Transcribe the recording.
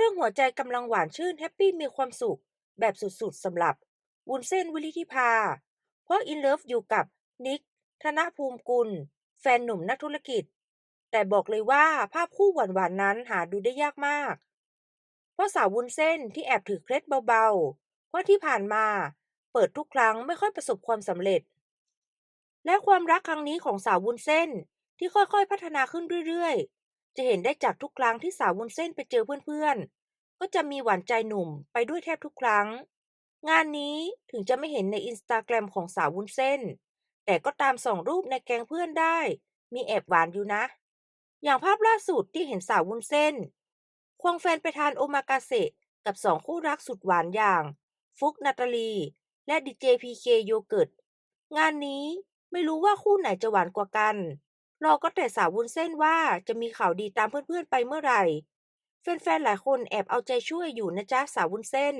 รื่องหัวใจกำลังหวานชื่นแฮปปี้มีความสุข แบบสุดๆสำหรับ วุ้นเส้นวิริธิภา เพราะอินเลิฟอยู่กับนิก ธนภูมิกุล แฟนหนุ่มนักธุรกิจ แต่บอกเลยว่าภาพคู่หวานๆนั้นหาดูได้ยากมาก เพราะสาววุ้นเส้นที่แอบถือเคล็ดเบาๆว่าะที่ผ่านมาเปิดทุกครั้งไม่ค่อยประสบความสำเร็จ และความรักครั้งนี้ของสาววุ้นเส้นที่ค่อยๆ พัฒนาขึ้นเรื่อยๆ จะเห็นได้จากทุกครั้งที่สาววุ้นเส้นไปเจอเพื่อนๆ ก็จะมีหวานใจหนุ่มไปด้วยแทบทุกครั้ง งานนี้ถึงจะไม่เห็นในอินสตาแกรมของสาววุ้นเส้น แต่ก็ตามส่องรูปในแกงเพื่อนได้ มีแอบหวานอยู่นะ อย่างภาพล่าสุดที่เห็นสาววุ้นเส้น ควงแฟนไปทานโอมากาเสะกับสองคู่รักสุดหวานอย่าง ฟุกนาตาลี และดีเจพีเคโยเกิร์ตงานนี้ไม่รู้ว่าคู่ไหนจะหวานกว่ากัน รอก็แต่สาววุ้นเส้นว่าจะมีข่าวดีตามเพื่อนๆไปเมื่อไหร่ แฟนๆหลายคนแอบเอาใจช่วยอยู่นะจ๊ะสาววุ้นเส้น